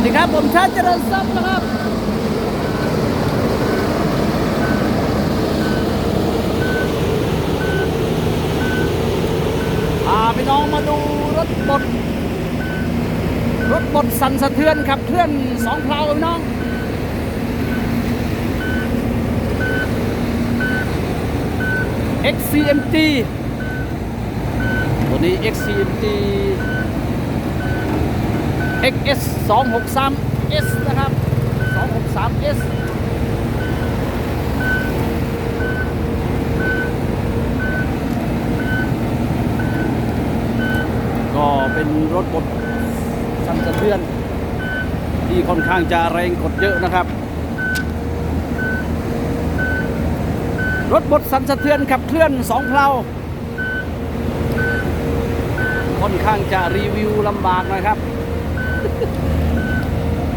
วัสดีครับ ผมชาติเจริญทรัพย์นะครับ พาพี่น้องมาดูรถบดรถบดสั่นสะเทือนขับเคลื่อนสองเพลาพี่น้อง XCMG ตัวนี้ XCMG XS 263 S นะครับ 263 S ก็เป็นรถบดสั่นสะเทือน ที่ค่อนข้างจะแรงกดเยอะนะครับ รถบดสั่นสะเทือนขับเคลื่อนสองเพลาค่อนข้างจะรีวิวลำบากหนะครับ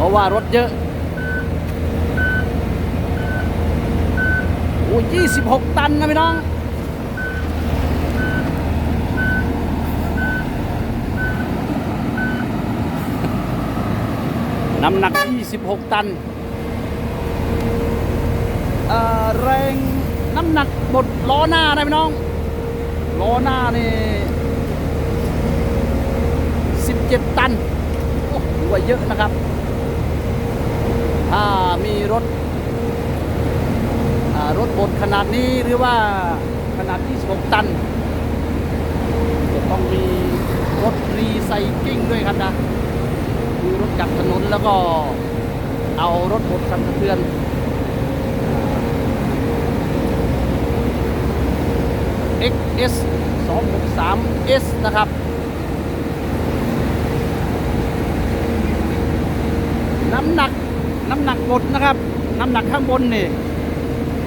เพราะว่ารถเยอะโอ้ยี่สิบหกตันนะพี่น้อง น้ำหนัก 26 ตันเอ่อแรงน้ำหนักบดล้อหน้านะพี่น้อง ล้อหน้านี่17 ตัน โอ้ถือว่าเยอะนะครับ ถ้ามีรถรถบดขนาดนี้หรือว่าขนาด26ตัน จะต้องมีรถรีไซเคิลด้วยครับนะคือรถจับถนนแล้วก็เอารถบดสั่นสะเทือน XS 263 S นะครับน้ำหนัก น้ำหนักบดนะครับ น้ำหนักข้างบนนี่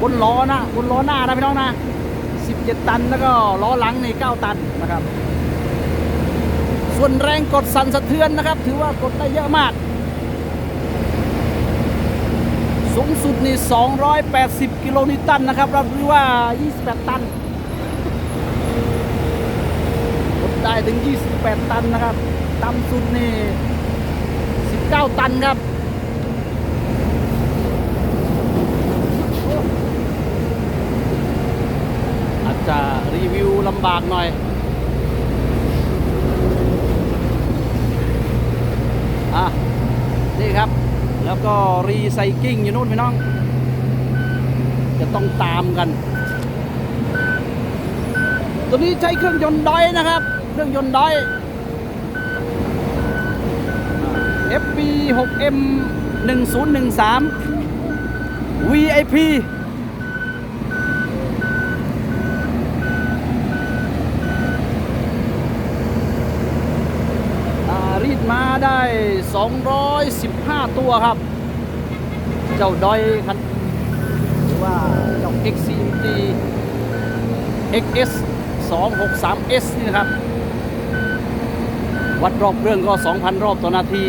บนล้อนะบนล้อหน้านะพี่น้องนะ 17 ตันแล้วก็ล้อหลังนี่9ตันนะครับ ส่วนแรงกดสั่นสะเทือนนะครับ ถือว่ากดได้เยอะมาก สูงสุดนี่ 280 กิโลนิวตันนะครับรับรือว่า 28 ตันกดได้ถึง 28 ตันนะครับต่ำสุดนี่ 19 ตันครับ อาจจะรีวิวลำบากหน่อย อะ นี่ครับ แล้วก็รีไซเคิลอยู่นู่นพี่น้อง จะต้องตามกัน ตัวนี้ใช้เครื่องยนต์ดอยนะครับ เครื่องยนต์ดอย FB 6M 1013 VIP อ่ารีดมา ได้ 215 ตัวครับ เจ้าดอยคันหรือว่าเจ้า XCMG XS 263S นี่นะครับ วัดรอบเรื่องก็ 2,000 รอบต่อนาที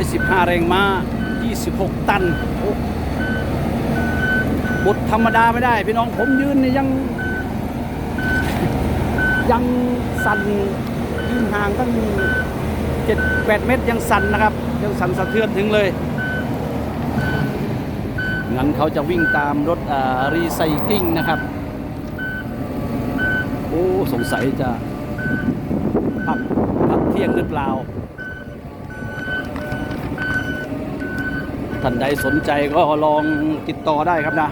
215 แรงม้า 26 ตันโอ้ บดธรรมดาไม่ได้ พี่น้องผมยืนนี่ยัง ยังสั่นยืนห่างตั้ง7 8เมตรยังสั่นนะครับ ยังสั่นสะเทือนถึงเลยงั้นเขาจะวิ่งตามรถรีไซคิลนะครับ โอ้สงสัยจะพักพักเที่ยงหรือเปล่าท่านใดสนใจก็ลองติดต่อได้ครับนะ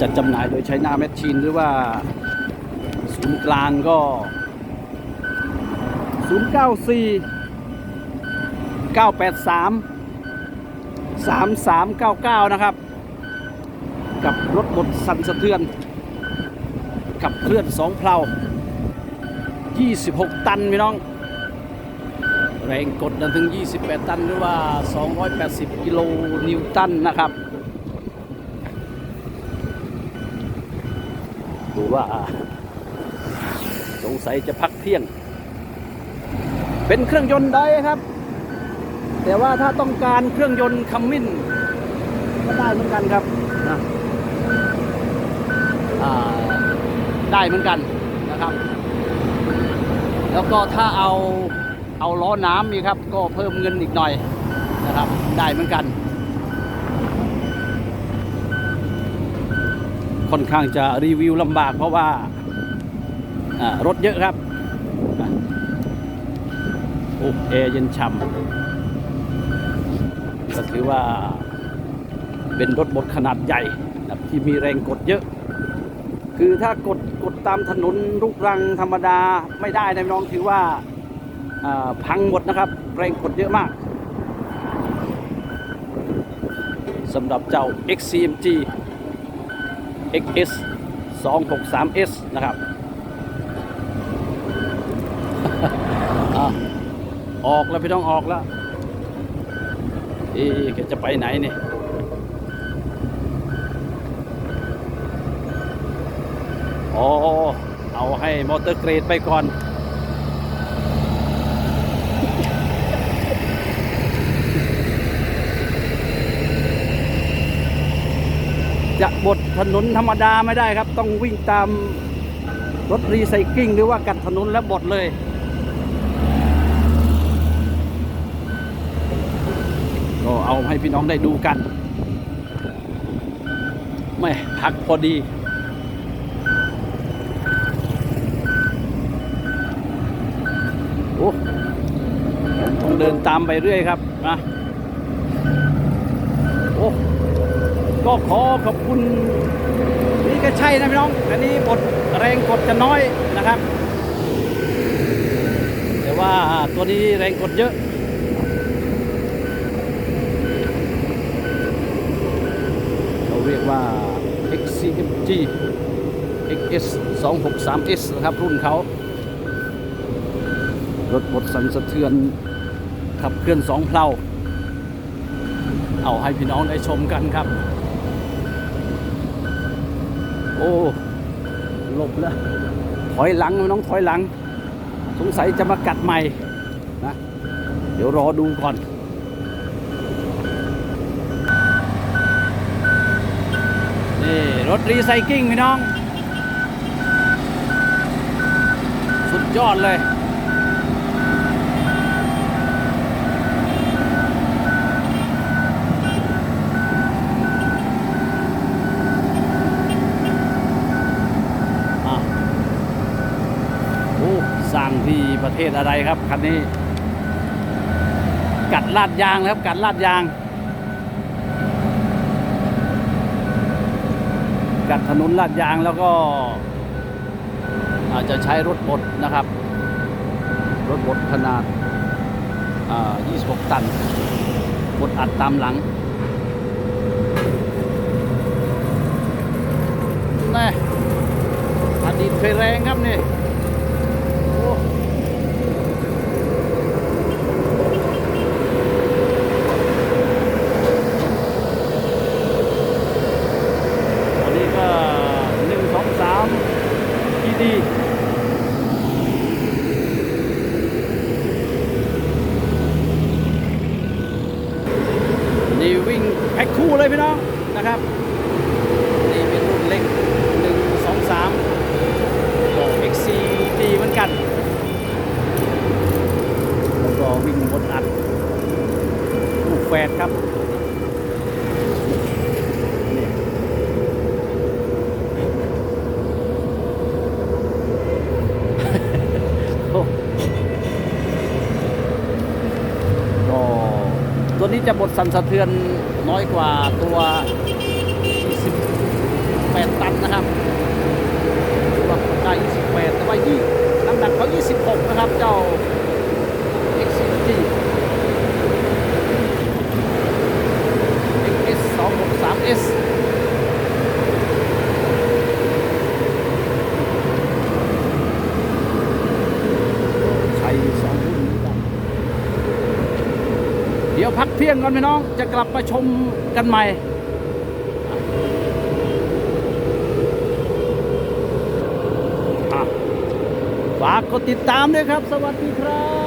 จัดจำหน่ายโดยใช้หน้าแมชชีนหรือว่าศูนย์กลางก็ 094 983 3399 นะครับ กับรถบดสั่นสะเทือน กับเคลื่อนสองเพลา 26 ตันพี่น้อง แรงกดนั้นถึง 28 ตันหรือว่า 280 กิโลนิวตันนะครับ ดู ว่า สงสัยจะพักเที่ยง เป็นเครื่องยนต์ได้ครับ แต่ว่าถ้าต้องการเครื่องยนต์คัมมินก็ได้เหมือนกันครับนะได้เหมือนกันนะครับ แล้วก็ถ้าเอาเอาล้อน้ำนี่ครับ ก็เพิ่มเงินอีกหน่อยนะครับ ได้เหมือนกัน ค่อนข้างจะรีวิวลำบากเพราะว่ารถเยอะครับโอ้แอร์เย็นฉ่ำก็ถือว่าเป็นรถบดขนาดใหญ่ที่มีแรงกดเยอะ คือถ้ากดกดตามถนนลูกรังธรรมดาไม่ได้นะน้องถือว่าพังหมดนะครับ แรงกดเยอะมากสำหรับเจ้า XCMG XS 263S นะครับออกแล้วพี่ต้องออกแล้วเอ๊ะจะไปไหนเนี่ยอ๋อเอาให้มอเตอร์เกรดไปก่อน บดถนนธรรมดาไม่ได้ครับ ต้องวิ่งตามรถรีไซเคิลหรือว่ากัดถนนแล้วบดเลย ก็เอาให้พี่น้องได้ดูกัน ไม่พักพอดีโอ้ต้องเดินตามไปเรื่อยครับนะโอ้ ก็ขอขอบคุณนี่ก็ใช่นะพี่น้อง อันนี้บทแรงกดจะน้อยนะครับ แต่ว่าตัวนี้แรงกดเยอะเราเรียกว่า XCMG XS 263S นะครับ รุ่นเขารถบดสันสะเทือนขับเคลื่อนสองเพลาเอาให้พี่น้องได้ชมกันครับ โอ้หลบแล้วถอยหลังน้องถอยหลัง สงสัยจะมากัดใหม่นะเดี๋ยวรอดูก่อนนี่รถรีไซเคิลพี่น้อง สุดยอดเลย อะโอ้สร้างที่ ประเทศอะไรครับคันนี้ กัดลาดยางแล้วครับ กัดลาดยาง กัดถนนลาดยางแล้วก็อาจจะใช้รถบดนะครับ รถบดขนาด 26 ตันบดอัดตามหลังแน่อดีตเคยแรงครับนี่โอ้อันนี้ก็หนึ่งสองสามที ดีนี่วิ่งแพ็คคู่เลยพี่น้องนะครับนี่เป็นรุ่นเล็กหนึ่งสองสามก็ XC ดีเหมือนกันแล้วก็วิ่งบนอัดลูกแฝดครับ จะบดสั่นสะเทือนน้อยกว่าตัว 28 ตันนะครับตัวได้ 28 แต่ว่ายี่น้ำหนักเขา 26 นะครับ เจ้า XCG XS263S เที่ยงก่อนพี่น้องจะกลับมาชมกันใหม่ ฝากกดติดตามด้วยครับ สวัสดีครับ